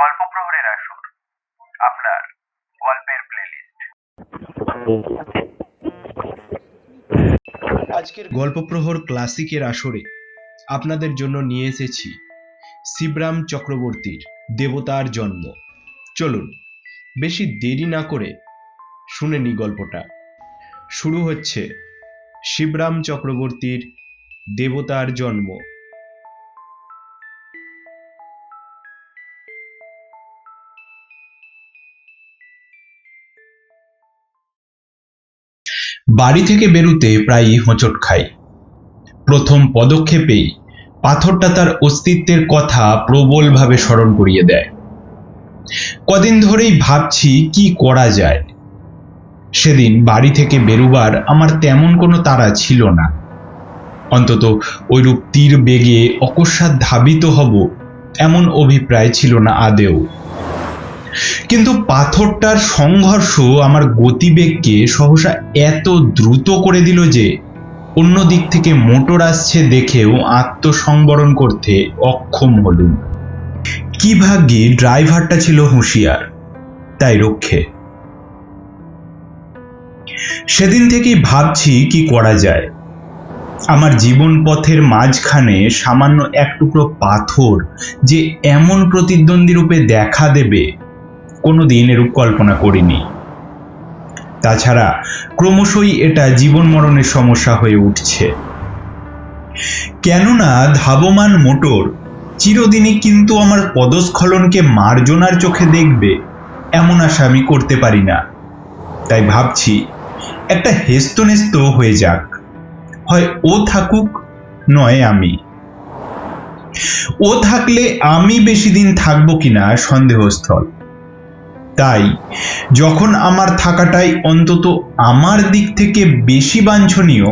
গল্প প্রহরের আসর, আপনার গল্পের প্লেলিস্ট আজকের গল্পপ্রহর ক্লাসিকের আসরে আপনাদের জন্য নিয়ে এসেছি শিবরাম চক্রবর্তীর দেবতার জন্ম। চলুন, বেশি দেরি না করে শুনে নি গল্পটা। শুরু হচ্ছে শিবরাম চক্রবর্তীর দেবতার জন্ম। বাড়ি থেকে বেরুতে প্রায়ই হোঁচট খাই। প্রথম পদক্ষেপেই পাথরটা তার অস্তিত্বের কথা প্রবলভাবে স্মরণ করিয়ে দেয়। কদিন ধরেই ভাবছি কি করা যায়। সেদিন বাড়ি থেকে বেরুবার আমার তেমন কোনো তাড়া ছিল না। অন্তত ওইরূপ তীর বেগে অকস্মাৎ ধাবিত হব এমন অভিপ্রায় ছিল না আদেও। কিন্তু পাথরটার সংঘর্ষ আমার গতিবেগকে সহসা এত দ্রুত করে দিল যে অন্য দিক থেকে মোটর আসছে দেখেও আত্মসংবরণ করতে অক্ষম হলুম। কি ভাগ্যে ড্রাইভারটা ছিল হুঁশিয়ার, তাই রক্ষে। সেদিন থেকেই ভাবছি কি করা যায়। আমার জীবন পথের মাঝখানে সামান্য এক টুকরো পাথর যে এমন প্রতিদ্বন্দ্বী রূপে দেখা দেবে কোনোদিন এরূপ কল্পনা করিনি। তাছাড়া ক্রমশই এটা জীবন মরণের সমস্যা হয়ে উঠছে। কেননা ধাবমান মোটর চিরদিনই কিন্তু আমার পদস্খলনকে মার্জনার চোখে দেখবে, এমন আশা আমি করতে পারি না। তাই ভাবছি, একটা হেস্তনেস্ত হয়ে যাক। হয় ও থাকুক, নয় আমি। ও থাকলে আমি বেশি দিন থাকব কিনা সন্দেহস্থল। তাই যখন আমার থাকাটাই অন্তত আমার দিক থেকে বেশি বাঞ্ছনীয়,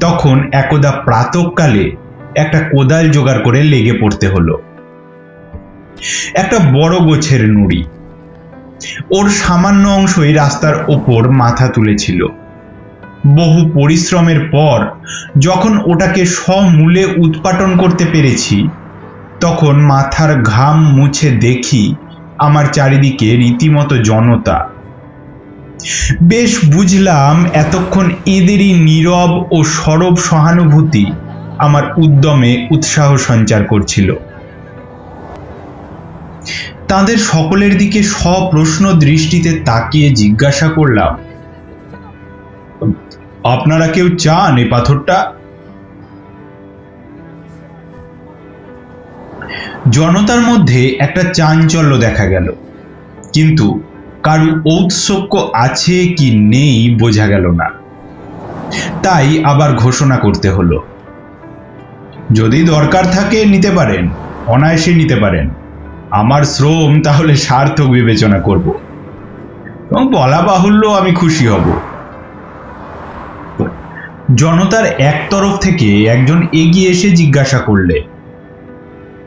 তখন একদা প্রাতকালে একটা কোদাল জোগাড় করে লেগে পড়তে হলো। একটা বড় গোছের নুড়ি। ওর সামান্য অংশই রাস্তার ওপর মাথা তুলেছিল। বহু পরিশ্রমের পর যখন ওটাকে সমূলে উৎপাটন করতে পেরেছি, তখন মাথার ঘাম মুছে দেখি আমার চারিদিকে রীতিমতো জনতা। বেশ বুঝলাম এতক্ষণ এদেরই নীরব ও সরব সহানুভূতি আমার উদ্যমে উৎসাহ সঞ্চার করছিল। তাদের সকলের দিকে সপ্রশ্ন দৃষ্টিতে তাকিয়ে জিজ্ঞাসা করলাম, আপনারা কেউ চান এই পাথরটা? জনতার মধ্যে একটা চাঞ্চল্য দেখা গেল। কিন্তু কারু ঔৎসক্য আছে কি নেই বোঝা গেল না। তাই আবার ঘোষণা করতে হলো। যদি দরকার থাকে নিতে পারেন, অনায়াসে নিতে পারেন। আমার শ্রম তাহলে সার্থক বিবেচনা করব। এবং বলা বাহুল্য আমি খুশি হব। জনতার এক তরফ থেকে একজন এগিয়ে এসে জিজ্ঞাসা করলে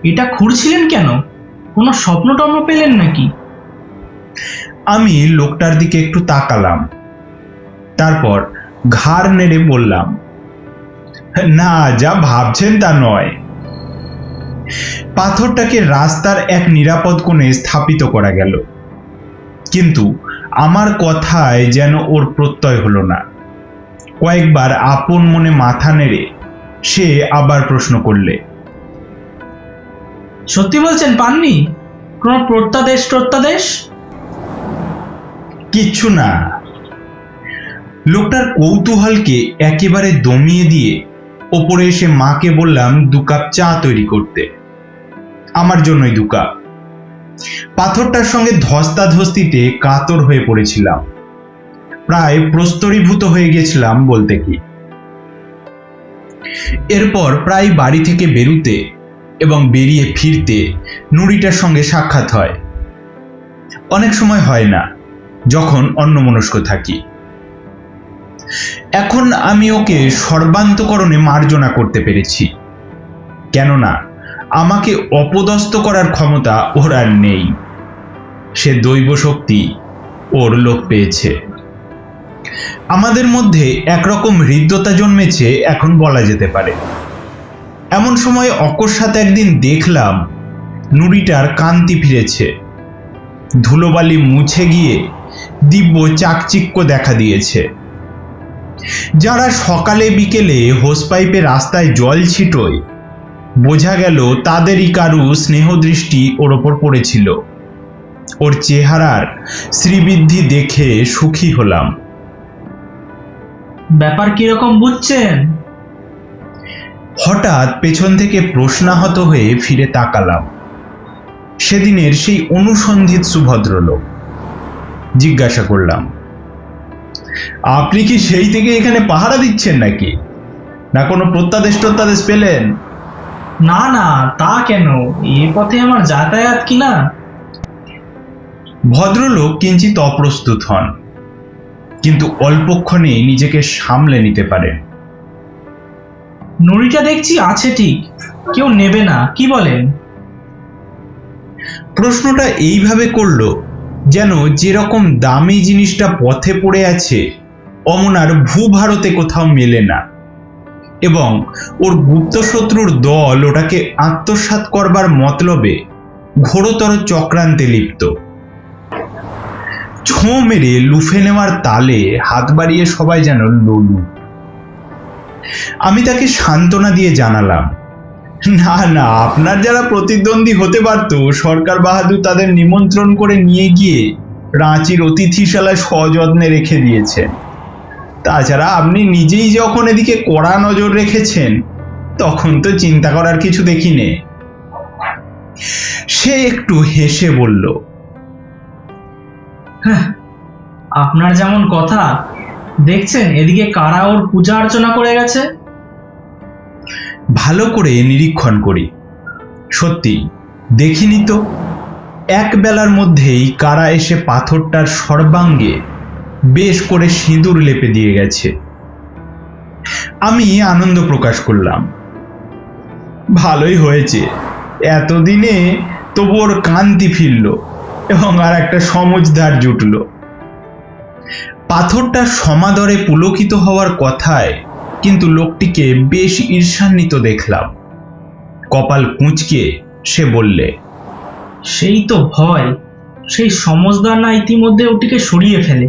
এটা খুঁড়ছিলেন কেন? কোনো স্বপ্ন টপ্ন পেলেন নাকি? আমি লোকটার দিকে একটু তাকালাম। তারপর ঘাড় নেড়ে বললাম, না, যা ভাবছেন তা নয়। পাথরটাকে রাস্তার এক নিরাপদ কোণে স্থাপিত করা গেল। কিন্তু আমার কথায় যেন ওর প্রত্যয় হলো না। কয়েকবার আপন মনে মাথা নেড়ে সে আবার প্রশ্ন করলে সত্যি বলছেন পাননি? কোনো প্রত্যাদেশ প্রত্যাদেশ? কিচ্ছু না। লোকটার কৌতূহলকে একেবারে দমিয়ে দিয়ে ওপরে এসে মাকে বললাম, দু কাপ চা তৈরি করতে। আমার জন্যই দু কাপ। পাথরটার সঙ্গে ধস্তাধস্তিতে কাতর হয়ে পড়েছিলাম। প্রায় প্রস্তরীভূত হয়ে গেছিলাম বলতে কি। এরপর প্রায় বাড়ি থেকে বেরুতে এবং বেরিয়ে ফিরতে নুড়িটার সঙ্গে সাক্ষাৎ হয়। অনেক সময় হয় না, যখন অন্যমনস্ক থাকি। এখন আমি ওকে সর্বান্তকরণে মার্জনা করতে পেরেছি। কেননা, আমাকে অপদস্থ করার ক্ষমতা ওর আর নেই। সে দৈব শক্তি ওর লোক পেয়েছে। আমাদের মধ্যে একরকম হৃদ্যতা জন্মেছে, এখন বলা যেতে পারে। এমন সময় অকস্মাৎ একদিন দেখলাম নুড়িটার কান্তি ফিরেছে। ধুলোবালি মুছে গিয়ে দিব্য চাকচিক্য দেখা দিয়েছে। যারা সকালে বিকেলে হোসপাইপে রাস্তায় জল ছিটোয়, বোঝা গেল তাদেরই কারু স্নেহদৃষ্টি ওর ওপর পড়েছিল। ওর চেহারার শ্রীবৃদ্ধি দেখে সুখী হলাম। ব্যাপার কীরকম বুঝছেন? হঠাৎ পেছন থেকে প্রশ্নাহত হয়ে ফিরে তাকালাম। সেদিনের সেই অনুসন্ধিত সুভদ্রলোক। জিজ্ঞাসা করলাম আপনি কি সেই থেকে এখানে পাহারা দিচ্ছেন নাকি? না কোনো প্রত্যাদেশ টত্যাদেশ পেলেন? না না তা কেন? এ পথে আমার যাতায়াত কি না? ভদ্রলোক কিঞ্চিত অপ্রস্তুত হন কিন্তু অল্পক্ষণে নিজেকে সামলে নিতে পারেন। নুড়িটা দেখছি আছে ঠিক, কেউ নেবে না, কি বলেন? প্রশ্নটা এইভাবে করল, যেন যেরকম দামি জিনিসটা পথে পড়ে আছে, অমনার ভূভারতে কোথাও মেলে না। এবং ওর গুপ্তশত্রুর দল ওটাকে আত্মসাৎ করবার মতলবে ঘোরতর চক্রান্তে লিপ্ত। ছোঁ মেরে লুফে নেওয়ার তালে হাত বাড়িয়ে সবাই যেন ললু। আমি তাকে সান্ত্বনা দিয়ে জানালাম। না না আপনার যারা প্রতিদ্বন্দ্বী হতে পারত সরকার বাহাদুর তাদের নিমন্ত্রণ করে নিয়ে গিয়ে রাঁচির অতিথিশালায় সযত্নে রেখে দিয়েছেন। তাছাড়া আপনি নিজেই যখন এদিকে কড়া নজর রেখেছেন তখন তো চিন্তা করার কিছু দেখি নে। সে একটু হেসে বলল হ্যাঁ, আপনার যেমন কথা দেখছেন? এদিকে কারা ওর পূজা অর্চনা করে গেছে? ভালো করে নিরীক্ষণ করি। সত্যি, দেখিনি তো। এক বেলার মধ্যেই কারা এসে পাথরটার সর্বাঙ্গে বেশ করে সিঁদুর লেপে দিয়ে গেছে। আমি আনন্দ প্রকাশ করলাম। ভালোই হয়েছে। এতদিনে তবু ওর কান্তি ফিরল এবং আর একটা সমজদার জুটল। পাথরটা সমাদরে পুলকিত হওয়ার কথায় কিন্তু লোকটিকে বেশ ঈর্ষান্বিত দেখলাম। কপাল কুঁচকে সে বললে, সেই তো ভয়, সেই সমজদার না ইতিমধ্যে ওটিকে সরিয়ে ফেলে।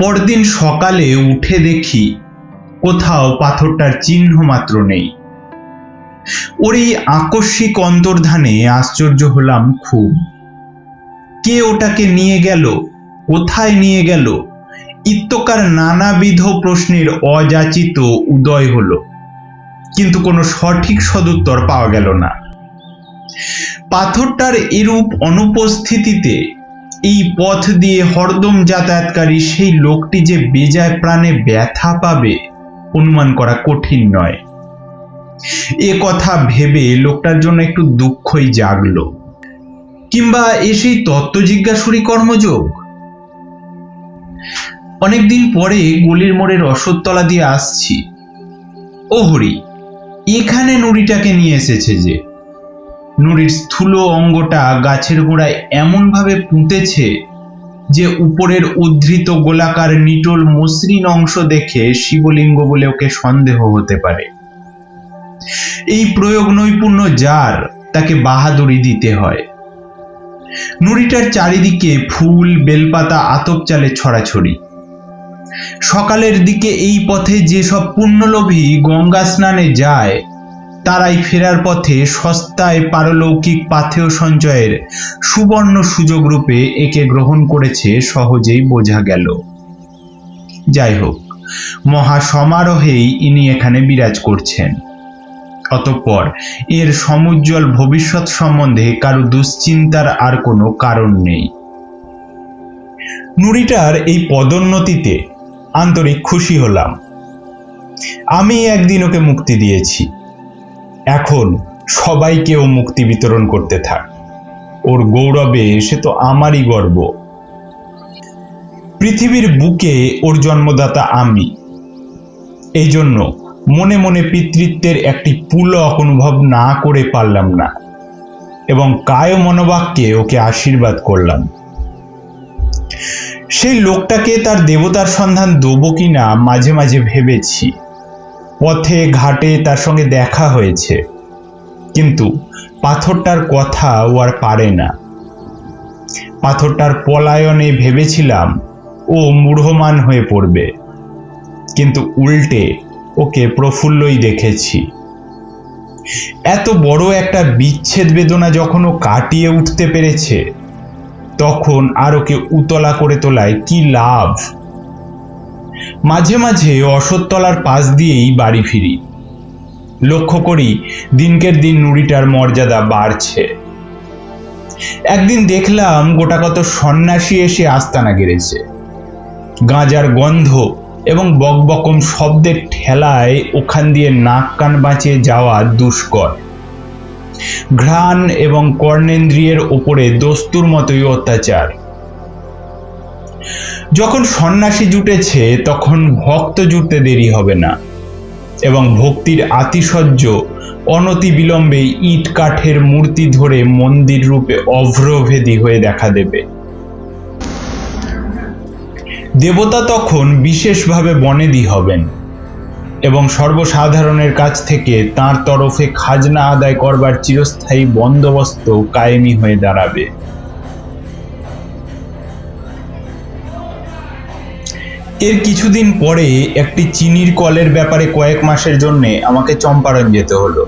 পরদিন সকালে উঠে দেখি কোথাও পাথরটার চিহ্ন মাত্র নেই। ওর এই আকস্মিক অন্তর্ধানে আশ্চর্য হলাম খুব। কে ওটাকে নিয়ে গেল? কোথায় নিয়ে গেল? ইত্যকার নানাবিধ প্রশ্নের অযাচিত উদয় হলো। কিন্তু কোনো সঠিক সদুত্তর পাওয়া গেল না। পাথরটার এরূপ অনুপস্থিতিতে এই পথ দিয়ে হরদম যাতায়াতকারী সেই লোকটি যে বেজায় প্রাণে ব্যথা পাবে, অনুমান করা কঠিন নয়। এ কথা ভেবে লোকটার জন্য একটু দুঃখই জাগলো। কিংবা এ সেই তত্ত্ব জিজ্ঞাসুরি কর্মযোগ? অনেকদিন পরে গলির মোড়ের রসদতলা দিয়ে আসছি। ও হরি, এখানে নুড়িটাকে নিয়ে এসেছে যে। নুড়ির স্থূল অঙ্গটা গাছের গোড়ায় এমনভাবে পুঁতেছে যে উপরের উদ্ধৃত গোলাকার নিটোল মসৃণ অংশ দেখে শিবলিঙ্গ বলে ওকে সন্দেহ হতে পারে। এই প্রয়োগ নৈপুণ্য যার, তাকে বাহাদুরি দিতে হয়। নুড়িটার চারিদিকে ফুল, বেলপাতা, আতপ চালে ছড়াছড়ি। সকালের দিকে এই পথে যেসব পুণ্যলোভী গঙ্গা স্নানে যায়, তারাই ফেরার পথে সস্তায় পারলৌকিক পাথেয় সঞ্চয়ের সুবর্ণ সুযোগ রূপে একে গ্রহণ করেছে সহজেই বোঝা গেল। যাই হোক মহা সমারোহেই ইনি এখানে বিরাজ করছেন। অতঃপর এর সমুজ্জ্বল ভবিষ্যৎ সম্বন্ধে কারও দুশ্চিন্তার আর কোনো কারণ নেই। নুরিটার এই পদোন্নতিতে আন্তরিক খুশি হলাম। আমি একদিন ওকে মুক্তি দিয়েছি। এখন সবাইকে ও মুক্তি বিতরণ করতে থাক। ওর গৌরবে সে তো আমারই গর্ব। পৃথিবীর বুকে ওর জন্মদাতা আমি। এই জন্য মনে মনে পিতৃত্বের একটি পুলক অনুভব না করে পারলাম না এবং কায় মনোবাক্যে ওকে আশীর্বাদ করলাম। সেই লোকটাকে তার দেবতার সন্ধান দেবো কি না মাঝে মাঝে ভেবেছি। পথে, ঘাটে তার সঙ্গে দেখা হয়েছে। কিন্তু পাথরটার কথা ও আর পারে না। পাথরটার পলায়নে ভেবেছিলাম ও মূঢ়মান হয়ে পড়বে। কিন্তু উল্টে ওকে প্রফুল্লই দেখেছি। এত বড় একটা বিচ্ছেদ বেদনা যখন ও কাটিয়ে উঠতে পেরেছে, তখন আর ওকে উতলা করে তোলায় কি লাভ? মাঝে মাঝে অসৎতলার পাশ দিয়েই বাড়ি ফিরি। লক্ষ্য করি দিনকের দিন নুড়িটার মর্যাদা বাড়ছে। একদিন দেখলাম গোটা কত সন্ন্যাসী এসে আস্তানা গেড়েছে। গাঁজার গন্ধ এবং বকবকম শব্দের ঠেলায় ওখান দিয়ে নাক কান বাঁচিয়ে যাওয়া দুষ্কর। ঘ্রাণ এবং কর্ণেন্দ্রিয়ের ওপরে দস্তুর মতোই অত্যাচার। যখন সন্ন্যাসী জুটেছে, তখন ভক্ত জুটতে দেরি হবে না এবং ভক্তির আতিশয্য অনতি বিলম্বে ইট কাঠের মূর্তি ধরে মন্দির রূপে অভ্রভেদী হয়ে দেখা দেবে। দেবতা তখন বিশেষভাবে বনেদি হবেন এবং সর্বসাধারণের কাছ থেকে তার তরফে খাজনা আদায় করবার চিরস্থায়ী বন্দোবস্ত কায়েমি হয়ে দাঁড়াবে। এর কিছুদিন পরে একটি চিনির কলের ব্যাপারে কয়েক মাসের জন্য আমাকে চম্পারণ যেতে হলো।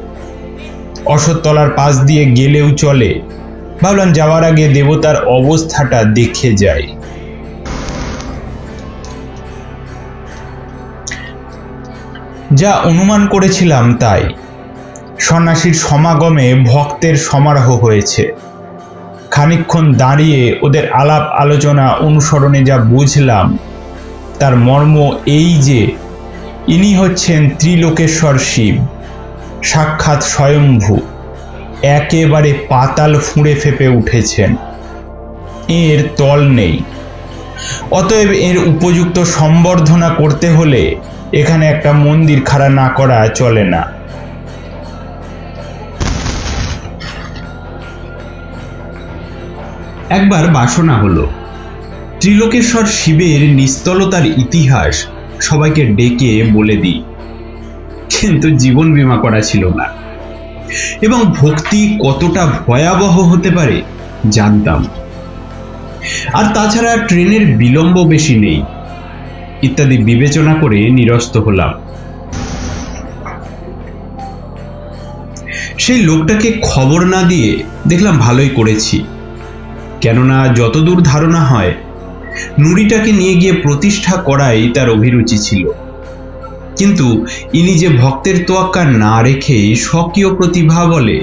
অশোকতলার পাশ দিয়ে গেলেও চলে। ভাবলাম যাওয়ার আগে দেবতার অবস্থাটা দেখে যাই। যা অনুমান করেছিলাম তাই। সন্ন্যাসীর সমাগমে ভক্তের সমারোহ হয়েছে। খানিকক্ষণ দাঁড়িয়ে ওদের আলাপ আলোচনা অনুসরণে যা বুঝলাম, তার মর্ম এই যে, ইনি হচ্ছেন ত্রিলোকেশ্বর শিব, সাক্ষাৎ স্বয়ম্ভু, একেবারে পাতাল ফুঁড়ে ফেপে উঠেছেন। এর তল নেই। অতএব এর উপযুক্ত সম্বর্ধনা করতে হলে এখানে একটা মন্দির খাড়া না করা চলে না। একবার বাসনা হলো। ত্রিলোকেশ্বর শিবের নিস্তলতার ইতিহাস সবাইকে ডেকে বলে দিই, কিন্তু জীবন বীমা করা ছিল না। এবং ভক্তি কতটা ভয়াবহ হতে পারে জানতাম। আর তাছাড়া ট্রেনের বিলম্ব বেশি নেই। ইত্যাদি বিবেচনা করে নিরস্ত হলাম। সেই লোকটাকে খবর না দিয়ে দেখলাম ভালোই করেছি। কেননা যতদূর ধারণা হয় নুড়িটাকে নিয়ে গিয়ে প্রতিষ্ঠা করাই তার অভিরুচি ছিল। কিন্তু ইনি যে ভক্তের তোয়াক্কা না রেখেই স্বকীয় প্রতিভা বলে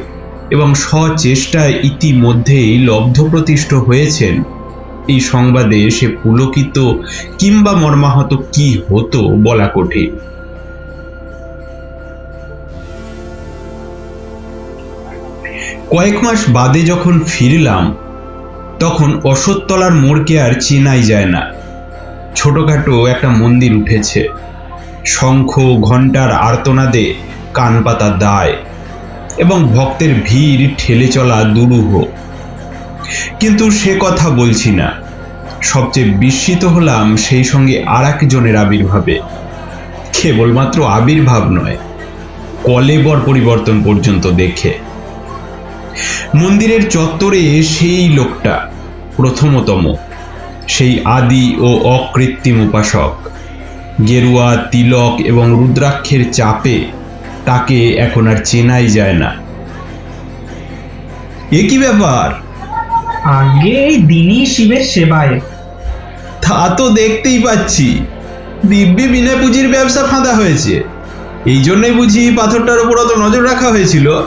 এবং স্বচেষ্টায় ইতিমধ্যেই লব্ধ প্রতিষ্ঠ হয়েছেন এই সংবাদে সে পুলকিত কিংবা মর্মাহত কি হতো বলা কঠিন। কয়েক মাস বাদে যখন ফিরলাম, তখন অশ্বত্তলার মোড়কে আর চেনাই যায় না। ছোটখাটো একটা মন্দির উঠেছে। শঙ্খ ঘণ্টার আর্তনাদে কান পাতা দায় এবং ভক্তের ভিড় ঠেলে চলা দুরূহ। কিন্তু সে কথা বলছি না। সবচেয়ে বিস্মিত হলাম সেই সঙ্গে আর একজনের আবির্ভাবে। কেবলমাত্র আবির্ভাব নয়, কলেবর পরিবর্তন পর্যন্ত দেখে। মন্দিরের চত্বরে সেই লোকটা, প্রথমতম, সেই আদি ও অকৃত্রিম উপাসক। গেরুয়া, তিলক এবং রুদ্রাক্ষের চাপে তাকে এখন আর চেনাই যায় না। এ কি ব্যাপার? আগে দিনই শিবের সেবায়। তা তো দেখতেই পাচ্ছি। দিব্যি বিনা পুঁজির ব্যবসা ফাঁদা হয়েছে। এই জন্যই বুঝি পাথরটার উপর অত নজর রাখা হয়েছিল।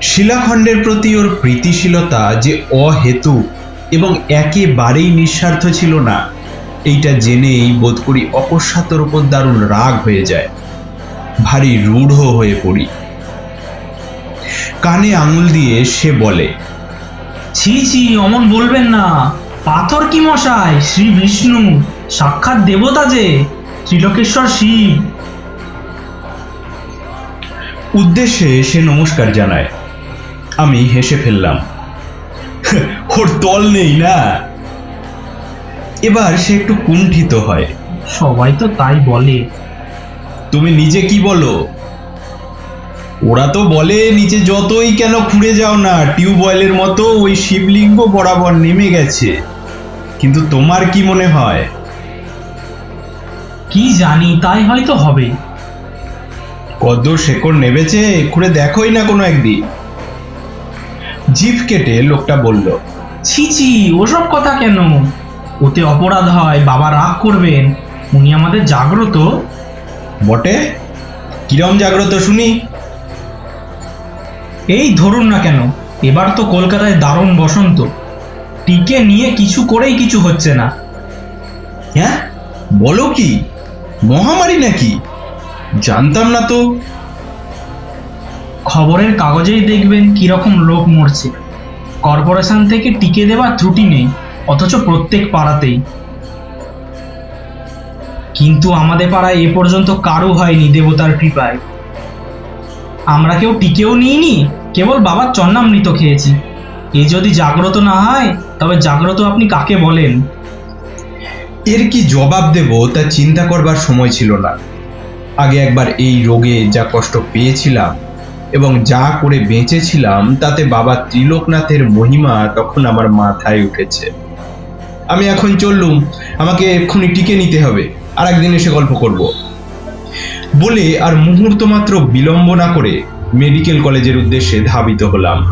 শিলাখণ্ডের প্রতি ওর প্রীতিশীলতা যে অহেতু এবং একেবারেই নিঃস্বার্থ ছিল না, এইটা জেনেই বোধ করি অকস্মাতর উপর দারুণ রাগ হয়ে যায়। ভারী রূঢ় হয়ে পড়ি। কানে আঙুল দিয়ে সে বলে ছি ছি অমন বলবেন না। পাথর কি মশাই? শ্রী বিষ্ণু সাক্ষাৎ দেবতা যে ত্রিলোকেশ্বর শিব। উদ্দেশ্যে সে নমস্কার জানায়। আমি হেসে ফেললাম ওর দল নেই না? এবার সে একটু কুণ্ঠিত হয়। সবাই তো তাই বলে। তুমি নিজে কি বলো? ওরা তো বলে নিচে যতই কেন খুঁড়ে যাও না টিউবওয়েলের মতো ওই শিবলিঙ্গ বরাবর নেমে গেছে। কিন্তু তোমার কি মনে হয়? কি জানি তাই হয়তো হবে। কত শেকড় নেবেছে খুঁড়ে দেখোই না কোনো একদিন। জিভ কেটে লোকটা বলল ছি ছি ওসব কথা কেন? ওতে অপরাধ হয় বাবা রাগ করবেন। উনি আমাদের জাগ্রত। বটে? কিরম জাগ্রত শুনি? এই ধরুন না কেন এবার তো কলকাতায় দারুণ বসন্ত। টিকে নিয়ে কিছু করেই কিছু হচ্ছে না। হ্যাঁ? বলো কি? মহামারী নাকি? জানতাম না তো। খবরের কাগজেই দেখবেন কীরকম লোক মরছে। কর্পোরেশন থেকে টিকে দেওয়ার ত্রুটি নেই অথচ প্রত্যেক পাড়াতেই। কিন্তু আমাদের পাড়ায় এ পর্যন্ত কারও হয়নি দেবতার কৃপায়। আমরা কেউ টিকেও নিইনি, কেবল বাবার চন্নামৃত খেয়েছি। এ যদি জাগ্রত না হয়, তবে জাগ্রত আপনি কাকে বলেন? এর কি জবাব দেব, তা চিন্তা করবার সময় ছিল না। আগে একবার এই রোগে যা কষ্ট পেয়েছিলাম এবং যা করে বেঁচেছিলাম, তাতে বাবা ত্রিলোকনাথের মহিমা তখন আমার মাথায় উঠেছে। আমি এখন চললুম, আমাকে এক্ষুনি টিকে নিতে হবে আর একদিন এসে গল্প করব। বলে আর মুহূর্ত মাত্র বিলম্ব না করে মেডিকেল কলেজের উদ্দেশ্যে ধাবিত হলাম।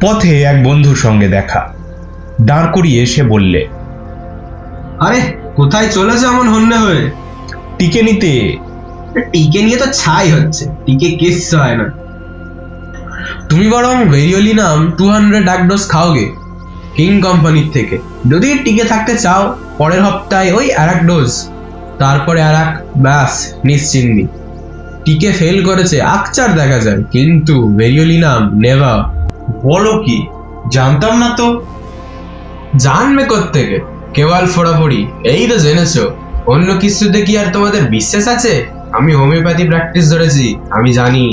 পথে এক বন্ধুর সঙ্গে দেখা। দাঁড় করিয়ে সে বললে আরে কোথায় চলেছে এমন হন্যে হয়ে? টিকে নিতে টিকে নিয়ে তো ছাই হচ্ছে। টিকে কিচ্ছু হয় না। তুমি বরং ভেরিওলি নাম টু হান্ড্রেড ডাক ডোজ খাওগে কিং কোম্পানির থেকে। যদি টিকে থাকতে চাও পরের হপ্তায় ওই আর এক ডোজ। তারপরে আর এক ব্যাস নিশ্চিন্তি টিকে ফেল করেছে, আকচার দেখা যায়। কিন্তু ভেরিওলি নাম নেভার বলো কি, জানতাম না তো? জানবে থেকে কেবল ফোড়াফোড়ি, এই তো জেনেছো। অন্য কিছুতে কি আর তোমাদের বিশ্বাস আছে? আমি হোমিওপ্যাথি প্র্যাকটিস ধরেছি, আমি জানি।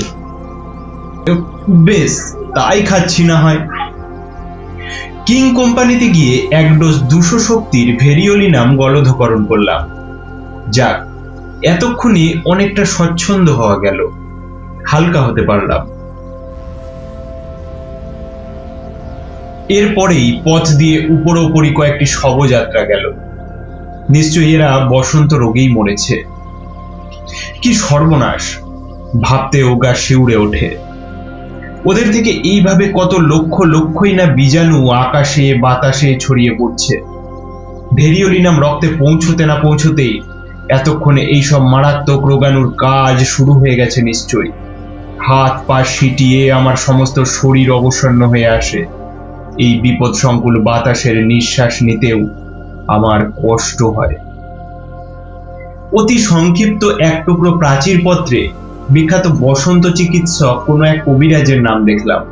বেশ, তাই খাচ্ছি না হয়। কিং কোম্পানিতে গিয়ে এক ডোজ দুশো শক্তির ভেরিওলি নাম গলধকরণ করলাম। যাক, এতক্ষণে অনেকটা স্বচ্ছন্দ হওয়া গেল। হালকা হতে পারলাম। এরপরেই পথ দিয়ে উপরোপরি কয়েকটি শবযাত্রা গেল। নিশ্চয়ই এরা বসন্ত রোগেই মরেছে। কি সর্বনাশ ভাবতে ওগা শিউরে ওঠে। ওদের থেকে এইভাবে কত লক্ষ লক্ষই না বীজাণু আকাশে, বাতাসে ছড়িয়ে পড়ছে। ভেরিওলিনাম রক্তে পৌঁছতে না পৌঁছতেই এতক্ষণে এইসব মারাত্মক রোগাণুর কাজ শুরু হয়ে গেছে নিশ্চয়ই। হাত পা সিটিয়ে আমার সমস্ত শরীর অবসন্ন হয়ে আসে। এই বিপদ সংকুল বাতাসের নিঃশ্বাস নিতেও আমার কষ্ট হয়। অতি সংক্ষিপ্ত এক টুকরো প্রাচীর পত্রে বিখ্যাত বসন্ত চিকিৎসক কোনো এক কবিরাজের নাম দেখলাম।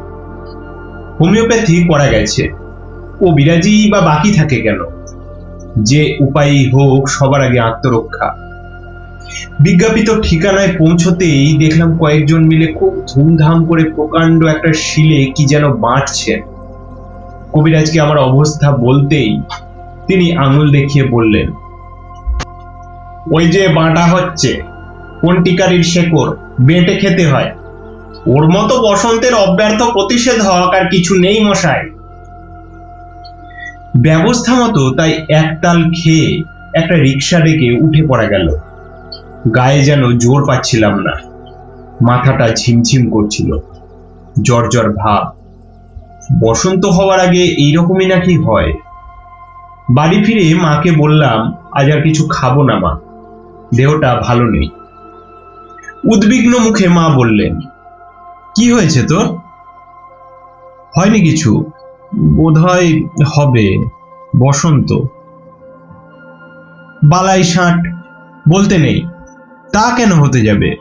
হোমিওপ্যাথি করা গেছে। কবিরাজি বা বাকি থাকে কেন? যে উপায়ই হোক, সবার আগে আত্মরক্ষা। বিজ্ঞাপিত ঠিকানায় পৌঁছতেই দেখলাম কয়েকজন মিলে খুব ধুমধাম করে প্রকাণ্ড একটা শিলে কি যেন বাঁটছেন। কবিরাজকে আমার অবস্থা বলতেই তিনি আঙুল দেখিয়ে বললেন, ওই যে বাঁটা হচ্ছে, কোন টিকারির শেকড়? বেঁটে খেতে হয়। ওর মতো বসন্তের অব্যর্থ প্রতিষেধক আর কিছু নেই মশাই। ব্যবস্থা মতো তাই একতাল খেয়ে একটা রিক্সা ডেকে উঠে পড়া গেল। গায়ে যেন জোর পাচ্ছিলাম না। মাথাটা ঝিমঝিম করছিল। জ্বর জ্বর ভাব। বসন্ত হওয়ার আগে এইরকমই নাকি হয়। বাড়ি ফিরে মাকে বললাম, আজ আর কিছু খাব না মা। দেহটা ভালো নেই। উদ্বিগ্ন মুখে মা বললেন, কি হয়েছে তোর? হয়নি কিছু? বোধহয় হবে, বসন্ত। বালাই ষাট বলতে নেই, তা কেন হতে যাবে?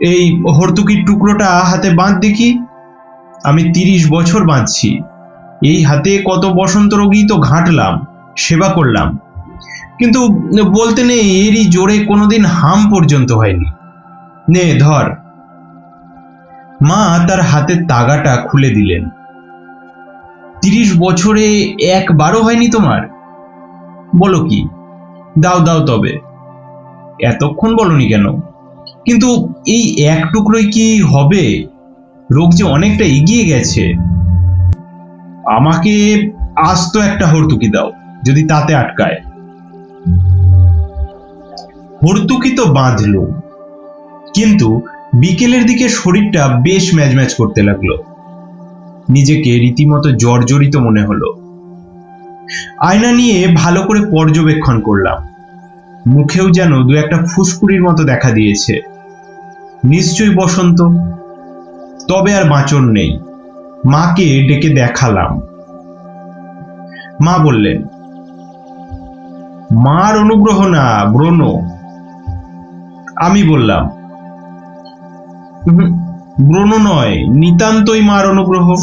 এই হর্তুকির টুকরোটা হাতে বাঁধ দেখি, আমি তিরিশ বছর বাঁধছি। এই হাতে কত বসন্ত রোগী তো ঘাঁটলাম, সেবা করলাম। কিন্তু বলতে নেই, এরই জোরে কোনোদিন হাম পর্যন্ত হয়নি। নে, ধর। মা তার হাতের তাগাটা খুলে দিলেন। তিরিশ বছরে একবারও হয়নি তোমার? বলো কি? দাও দাও তবে। এতক্ষণ বলনি কেন? কিন্তু এই এক টুকরোই কি হবে? রোগ যে অনেকটা এগিয়ে গেছে। আমাকে আস্ত একটা হর্তুকি দাও, যদি তাতে আটকায়। হর্তুকি তো বাঁধলো। কিন্তু বিকেলের দিকে শরীরটা বেশ ম্যাজ ম্যাচ করতে লাগল। নিজেকে রীতিমতো জর্জরিত মনে হলো। আয়না নিয়ে ভালো করে পর্যবেক্ষণ করলাম। মুখেও যেন দু একটা ফুসকুড়ির মতো দেখা দিয়েছে। নিশ্চয়ই বসন্ত। তবে আর বাঁচন নেই। মাকে ডেকে দেখালাম। মা বললেন মার অনুগ্রহ না ব্রণ। আমি বললাম "উহুম, ব্রণ নয়, নিতান্তই মার অনুগ্রহ।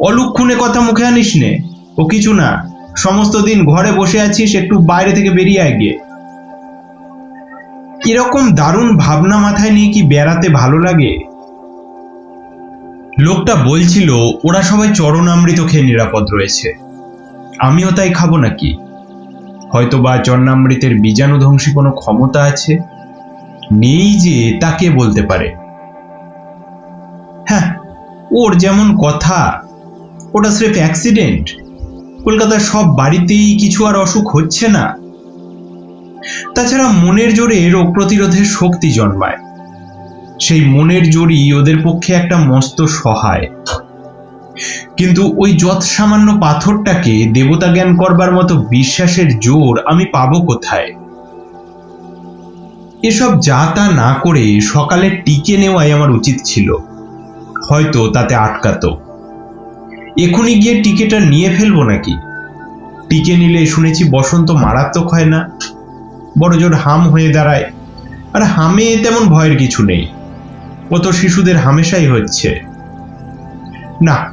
অলুক্ষণে কথা মুখে আনিস নে, ও কিছু না, সমস্ত দিন ঘরে বসে আছিস, একটু বাইরে থেকে বেরিয়ে আয় গিয়ে। এরকম দারুণ ভাবনা মাথায় নিয়ে কি বেড়াতে ভালো লাগে? লোকটা বলছিল, ওরা সবাই চরণামৃত খেয়ে নিরাপদ রয়েছে। আমিও তাই খাব নাকি? হয়তো বা চরণামৃতের বীজাণু ধ্বংসী কোনো ক্ষমতা আছে? নেই যে তাকে বলতে পারে? হ্যাঁ ওর যেমন কথা, ওটা স্রেফ অ্যাক্সিডেন্ট কলকাতার সব বাড়িতেই কিছু আর অসুখ হচ্ছে না। তাছাড়া মনের জোরে রোগ প্রতিরোধের শক্তি জন্মায়। সেই মনের জোরই ওদের পক্ষে একটা মস্ত সহায়। কিন্তু ওই যৎ সামান্য পাথরটাকে দেবতা জ্ঞান করবার মতো বিশ্বাসের জোর আমি পাবো কোথায়? এসব যা তা না করে সকালে টিকে নেওয়াই আমার উচিত ছিল। হয়তো তাতে আটকাতো। এখনই গিয়ে টিকেটা নিয়ে ফেলব নাকি? টিকে নিলে শুনেছি বসন্ত মারাত্মক হয় না। বড় জোর হাম হয়ে দাঁড়ায়। আর হামে তেমন ভয়ের কিছু নেই। কত শিশুদের হামেশাই হচ্ছে। না,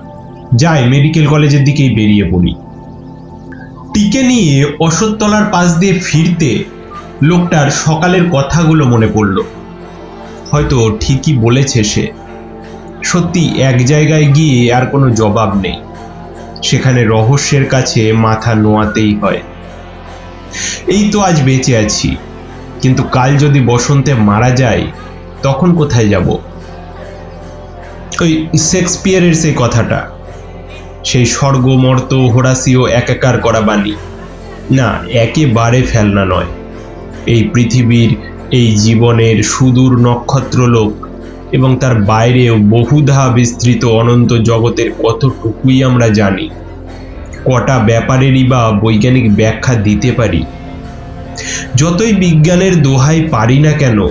যাই, মেডিকেল কলেজের দিকেই বেরিয়ে পড়ি। টিকে নিয়ে অশোকতলার পাশ দিয়ে ফিরতে লোকটার সকালের কথাগুলো মনে পড়ল। হয়তো ঠিকই বলেছে সে। সত্যি এক জায়গায় গিয়ে আর কোনো জবাব নেই। সেখানে রহস্যের কাছে মাথা নোয়াতেই হয়। এই তো আজ বেঁচে আছি। কিন্তু কাল যদি বসন্তে মারা যায়, তখন কোথায় যাব? ওই শেক্সপিয়ারের সেই কথাটা। সেই স্বর্গ মর্ত হোরাসিও একাকার করা বাণী। না, একেবারে ফেলনা নয়। এই পৃথিবীর এই জীবনের সুদূর নক্ষত্রলোক এবং তার বাইরেও বহুধা বিস্তৃত অনন্ত জগতের কতটুকুই আমরা জানি? কটা ব্যাপারেরই বা বৈজ্ঞানিক ব্যাখ্যা দিতে পারি? যতই বিজ্ঞানের দোহাই পারি না কেন,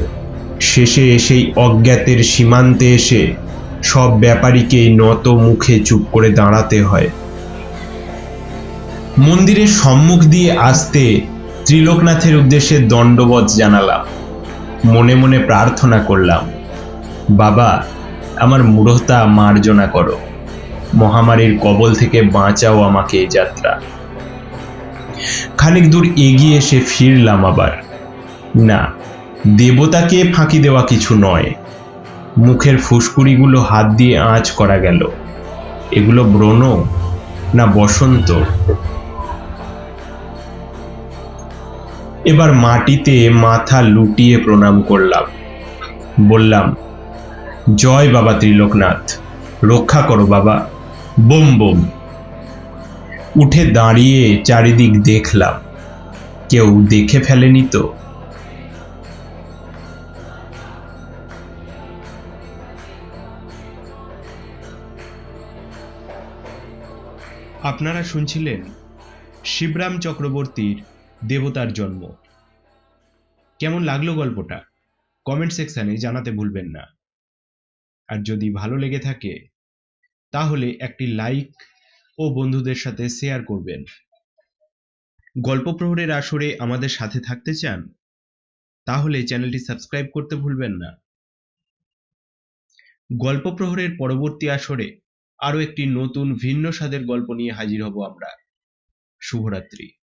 শেষে সেই অজ্ঞাতের সীমান্তে এসে সব ব্যাপারীকেই নত মুখে চুপ করে দাঁড়াতে হয়। মন্দিরের সম্মুখ দিয়ে আসতে ত্রিলোকনাথের উদ্দেশ্যে দণ্ডবধ জানালাম। মনে মনে প্রার্থনা করলাম, বাবা, আমার মূঢ়তা মার্জনা করো। মহামারীর কবল থেকে বাঁচাও আমাকে এই যাত্রা। খানিক দূর এগিয়ে এসে ফিরলাম আবার। না, দেবতাকে ফাঁকি দেওয়া কিছু নয়। মুখের ফুসকুড়িগুলো হাত দিয়ে আঁচ করা গেল। এগুলো ব্রণ না বসন্ত? এবার মাটিতে মাথা লুটিয়ে প্রণাম করলাম। বললাম, জয় বাবা ত্রিলোকনাথ, রক্ষা করো বাবা, বোম বোম। উঠে দাঁড়িয়ে চারিদিক দেখলাম। কেউ দেখে ফেলেনি তো। আপনারা শুনছিলেন শিবরাম চক্রবর্তীর দেবতার জন্ম। কেমন লাগল গল্পটা? কমেন্ট সেকশানে জানাতে ভুলবেন না। আর যদি ভালো লেগে থাকে, তাহলে একটি লাইক ও বন্ধুদের সাথে শেয়ার করবেন। গল্প প্রহরের আসরে আমাদের সাথে থাকতে চান, তাহলে চ্যানেলটি সাবস্ক্রাইব করতে ভুলবেন না। গল্প প্রহরের পরবর্তী আসরে আরও একটি নতুন ভিন্ন স্বাদের গল্প নিয়ে হাজির হব আমরা। শুভরাত্রি।